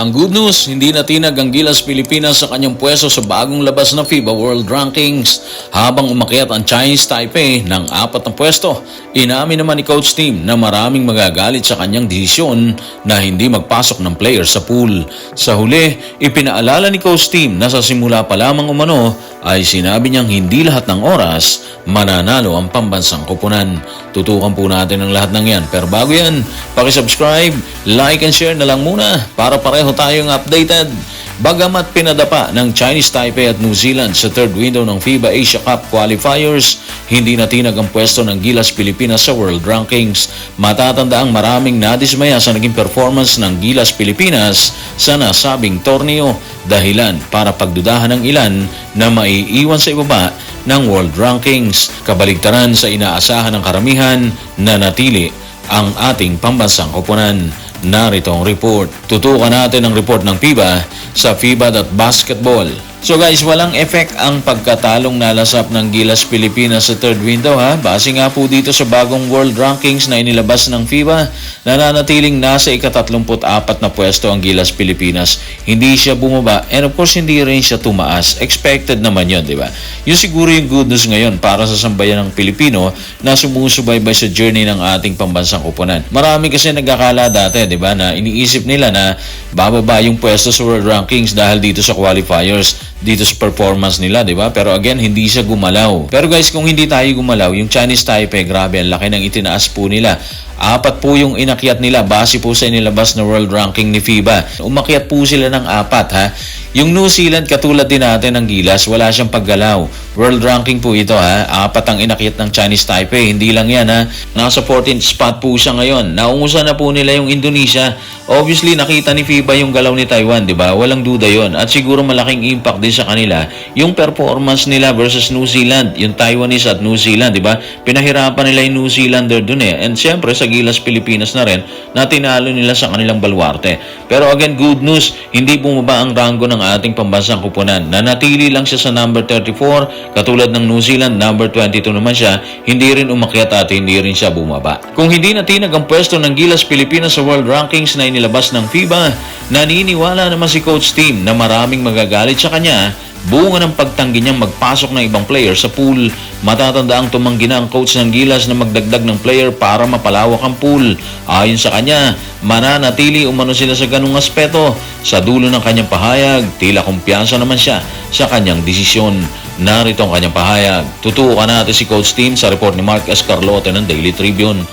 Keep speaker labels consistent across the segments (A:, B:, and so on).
A: Ang good news, hindi natinag ang Gilas Pilipinas sa kanyang pwesto sa bagong labas na FIBA World Rankings habang umakyat ang Chinese Taipei ng apat na pwesto. Inamin naman ni Coach Team na maraming magagalit sa kanyang desisyon na hindi magpasok ng player sa pool. Sa huli, ipinaalala ni Coach Team na sa simula pa lamang umano ay sinabi niyang hindi lahat ng oras mananalo ang pambansang kupunan. Tutukan po natin ang lahat ng yan. Pero bago yan, pakisubscribe, like and share na lang muna para pareho tayong updated. Bagamat pinadapa ng Chinese Taipei at New Zealand sa third window ng FIBA Asia Cup qualifiers, hindi natinag ang pwesto ng Gilas Pilipinas sa World Rankings. Matatanda ang maraming nadismaya sa naging performance ng Gilas Pilipinas sa nasabing torneo dahilan para pagdudahan ng ilan na maiiwan sa ibaba ng World Rankings. Kabaligtaran sa inaasahan ng karamihan na natili ang ating pambansang koponan. Narito ang report. Tutukan natin ang report ng FIBA sa FIBA.basketball. So guys, walang effect ang pagkatalong nalasap ng Gilas Pilipinas sa third window ha. Base nga po dito sa bagong world rankings na inilabas ng FIBA, nananatiling nasa ika-34 na pwesto ang Gilas Pilipinas. Hindi siya bumaba and of course hindi rin siya tumaas. Expected naman yun, di ba? Yun siguro yung good news ngayon para sa sambayan ng Pilipino na sumusubaybay sa journey ng ating pambansang kupunan. Marami kasi nagkakala dati, di ba, na iniisip nila na bababa yung pwesto sa world rankings dahil dito sa qualifiers dito sa performance nila, di ba? Pero again, hindi siya gumalaw. Pero guys, kung hindi tayo gumalaw, yung Chinese Taipei, grabe, ang laki ng itinaas po nila. Apat po yung inakyat nila base po sa inilabas na world ranking ni FIBA. Umakyat po sila ng apat ha. Yung New Zealand katulad din natin ng Gilas, wala siyang paggalaw. World ranking po ito ha. Apat ang inakyat ng Chinese Taipei. Hindi lang yan ha. Nasa 14th spot po siya ngayon. Naungusan na po nila yung Indonesia. Obviously, nakita ni FIBA yung galaw ni Taiwan, di ba? Walang duda yon At siguro malaking impact din sa kanila yung performance nila versus New Zealand. Yung Taiwanese at New Zealand, di ba? Pinahirapan nila yung New Zealander dun eh. And syempre, sa Gilas Pilipinas na rin, na tinalo nila sa kanilang balwarte. Pero again, good news, hindi bumaba ang ranggo ng ating pambansang kupunan. Nanatili lang siya sa number 34, katulad ng New Zealand, number 22 naman siya, hindi rin umakyat at hindi rin siya bumaba. Kung hindi natinag ang pwesto ng Gilas Pilipinas sa World Rankings na inilabas ng FIBA, naniniwala naman si Coach Team na maraming magagalit sa kanya Bunga ng pagtanggi niyang magpasok ng ibang player sa pool, matatanda ang tumanggi na ang coach ng Gilas na magdagdag ng player para mapalawak ang pool. Ayon sa kanya, mananatili umano sila sa ganung aspeto. Sa dulo ng kanyang pahayag, tila kumpiyansa naman siya sa kanyang desisyon. Narito ang kanyang pahayag. Tutukan natin si Coach Team sa report ni Mark Escarlote ng Daily Tribune.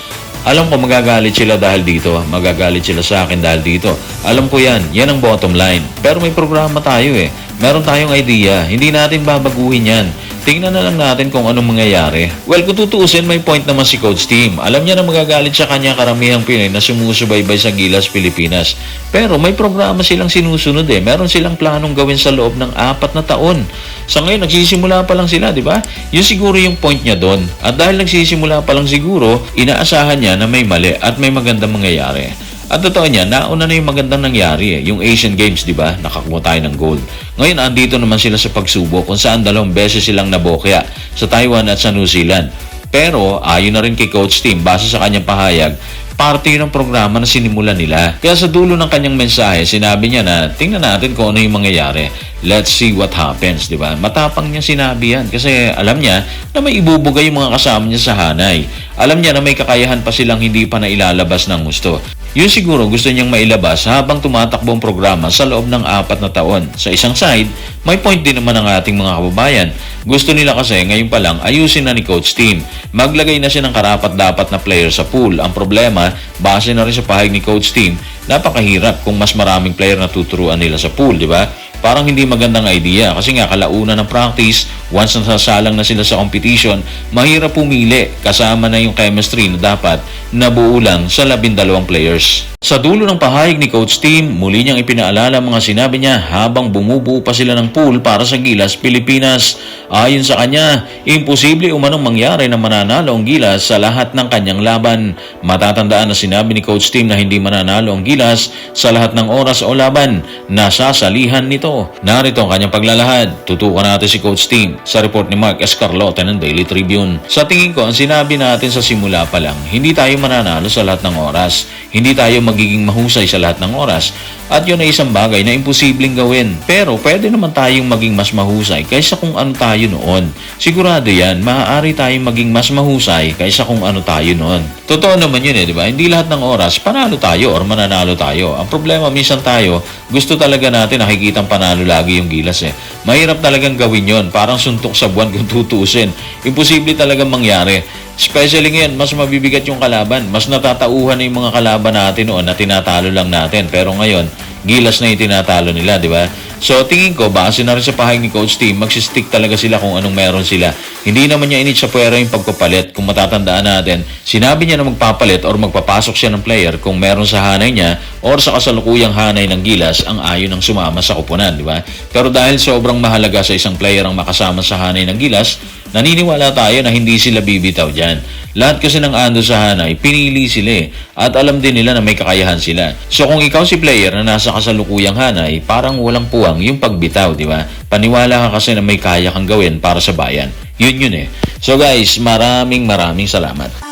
A: Alam ko magagalit sila dahil dito. Magagalit sila sa akin dahil dito. Alam ko yan. Yan ang bottom line. Pero may programa tayo eh. Meron tayong idea. Hindi natin babaguhin yan. Tingnan na lang natin kung anong mangyayari. Well, kung tutuusin, may point naman si Coach Team. Alam niya na magagalit sa kanya karamihang Pinoy na sumusubaybay sa Gilas, Pilipinas. Pero may programa silang sinusunod eh. Meron silang planong gawin sa loob ng apat na taon. Sa ngayon, nagsisimula pa lang sila, di ba? Yun siguro yung point niya doon. At dahil nagsisimula pa lang siguro, inaasahan niya na may mali at may magandang mangyayari. At totoo niya, nauna na yung magandang nangyari eh. Yung Asian Games, di ba? Nakakuha tayo ng gold. Ngayon, andito naman sila sa pagsubok kung saan dalawang beses silang nabokya sa Taiwan at sa New Zealand. Pero, ayon na rin kay Coach Tim, base sa kanyang pahayag, parte ng programa na sinimulan nila. Kaya sa dulo ng kanyang mensahe, sinabi niya na tingnan natin kung ano yung mangyayari. Let's see what happens, di ba? Matapang niya sinabi yan kasi alam niya na may ibubugay yung mga kasama niya sa hanay. Alam niya na may kakayahan pa silang hindi pa nailalabas ng gusto. Yun siguro gusto niyang mailabas habang tumatakbo ang programa sa loob ng apat na taon. Sa isang side, may point din naman ang ating mga kababayan. Gusto nila kasi ngayon pa lang ayusin na ni Coach Team. Maglagay na siya ng karapat-dapat na player sa pool. Ang problema, base na rin sa pahayag ni Coach Team, napakahirap kung mas maraming player na tuturuan nila sa pool, di ba? Parang hindi magandang idea. Kasi nga kalauna ng practice, once nasasalang na sila sa competition, mahirap pumili kasama na yung chemistry na dapat nabuo lang sa labindalawang players. Sa dulo ng pahayag ni Coach Team, muli niyang ipinaalala mga sinabi niya habang bumubuo pa sila ng pool para sa Gilas, Pilipinas. Ayon sa kanya, imposible umanong mangyari na mananalo ang Gilas sa lahat ng kanyang laban. Matatandaan na sinabi ni Coach Team na hindi mananalo ang Gilas sa lahat ng oras o laban na sasalihan nito. Narito ang kanyang paglalahad. Tutukan natin si Coach Team. Sa report ni Mark Escarlote ng Daily Tribune. Sa tingin ko, ang sinabi natin sa simula pa lang, hindi tayo mananalo sa lahat ng oras. Hindi tayo magiging mahusay sa lahat ng oras. At yun ay isang bagay na imposibleng gawin. Pero pwede naman tayong maging mas mahusay kaysa kung ano tayo noon. Sigurado yan, maaari tayong maging mas mahusay kaysa kung ano tayo noon. Totoo naman yun eh, di ba? Hindi lahat ng oras, panalo tayo or mananalo tayo. Ang problema, minsan tayo, gusto talaga natin nakikita panalo lagi yung gilas eh. Mahirap talagang gawin yon Parang suntok sa buwan kung tutuusin. Imposible talagang mangyari. Especially ngayon, mas mabibigat yung kalaban. Mas natatauhan na yung mga kalaban natin noon na tinatalo lang natin. Pero ngayon, gilas na yung tinatalo nila, di ba? So, tingin ko, base na rin sa pahayag ni Coach Team, magsistick talaga sila kung anong meron sila. Hindi naman niya init sa puwera yung pagpapalit. Kung matatandaan natin, sinabi niya na magpapalit or magpapasok siya ng player kung meron sa hanay niya or sa kasalukuyang hanay ng gilas ang ayon ng sumama sa kupunan, di ba? Pero dahil sobrang mahalaga sa isang player ang makasama sa hanay ng gilas, naniniwala tayo na hindi sila bibitaw dyan. Lahat kasi ng ando sa hanay, pinili sila eh. At alam din nila na may kakayahan sila. So kung ikaw si player na nasa kasalukuyang hanay, parang walang puwang yung pagbitaw, di ba? Paniwala ka kasi na may kaya kang gawin para sa bayan. Yun yun eh. So guys, maraming maraming salamat.